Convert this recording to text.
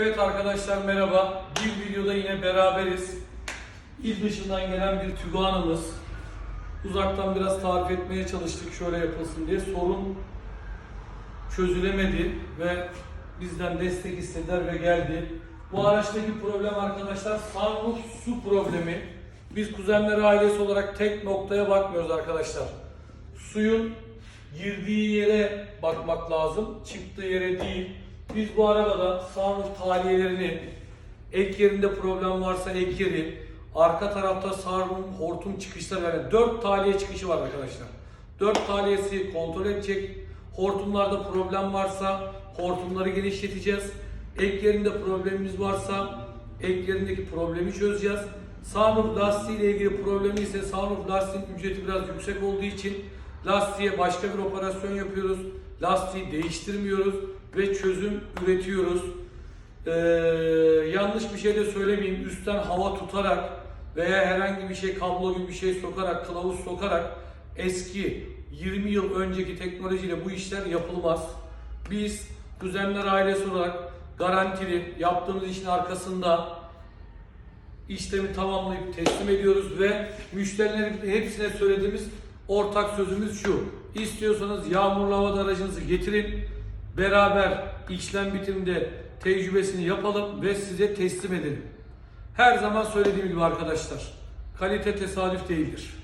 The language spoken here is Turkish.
Evet arkadaşlar merhaba. Bir videoda yine beraberiz. İl dışından gelen bir Tügan'ımız. Uzaktan biraz tarif etmeye çalıştık şöyle yapılsın diye. Sorun çözülemedi ve bizden destek istediler ve geldi. Bu araçtaki problem arkadaşlar sunroof su problemi. Biz kuzenler ailesi olarak tek noktaya bakmıyoruz arkadaşlar. Suyun girdiği yere bakmak lazım, çıktığı yere değil. Biz bu arabada sunroof tahliyelerini, ek yerinde problem varsa ek yeri, arka tarafta sunroof hortum çıkışları yani 4 tahliye çıkışı var arkadaşlar. 4 tahliyesi kontrol edecek. Hortumlarda problem varsa hortumları genişleteceğiz. Ek yerinde problemimiz varsa ek yerindeki problemi çözeceğiz. Sunroof lastiği ile ilgili problemi ise sunroof lastiğin ücreti biraz yüksek olduğu için lastiğe başka bir operasyon yapıyoruz. Lastiği değiştirmiyoruz ve çözüm üretiyoruz. Ee, yanlış bir şey de söylemeyeyim. Üstten hava tutarak veya herhangi bir şey kablo gibi bir şey sokarak, kılavuz sokarak eski 20 yıl önceki teknolojiyle bu işler yapılmaz. Biz kuzenler ailesi olarak garantili yaptığımız işin arkasında işlemi tamamlayıp teslim ediyoruz ve müşterilerin hepsine söylediğimiz ortak sözümüz şu. İstiyorsanız yağmurlu havada aracınızı getirin. Beraber işlem bitiminde tecrübesini yapalım ve size teslim edelim. Her zaman söylediğim gibi arkadaşlar. Kalite tesadüf değildir.